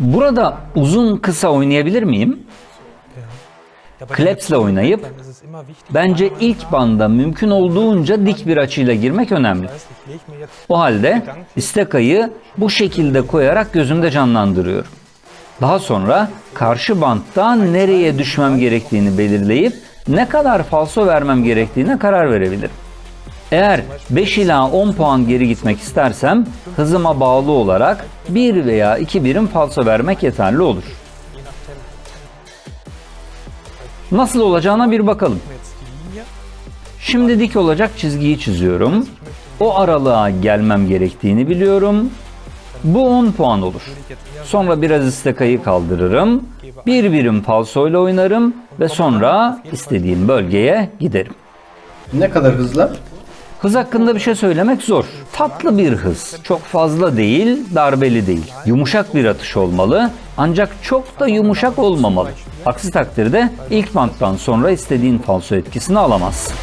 Burada uzun kısa oynayabilir miyim? Klepsle oynayıp bence ilk banda mümkün olduğunca dik bir açıyla girmek önemli. O halde istekayı bu şekilde koyarak gözümde canlandırıyorum. Daha sonra karşı bantta nereye düşmem gerektiğini belirleyip ne kadar falso vermem gerektiğine karar verebilirim. Eğer 5 ila 10 puan geri gitmek istersem hızıma bağlı olarak 1 veya 2 birim falso vermek yeterli olur. Nasıl olacağına bir bakalım. Şimdi dik olacak çizgiyi çiziyorum. O aralığa gelmem gerektiğini biliyorum. Bu 10 puan olur. Sonra biraz istekayı kaldırırım. Bir birim falso ile oynarım ve sonra istediğim bölgeye giderim. Ne kadar hızlı? Hız hakkında bir şey söylemek zor. Tatlı bir hız. Çok fazla değil, darbeli değil. Yumuşak bir atış olmalı ancak çok da yumuşak olmamalı. Aksi takdirde ilk banttan sonra istediğin falso etkisini alamazsın.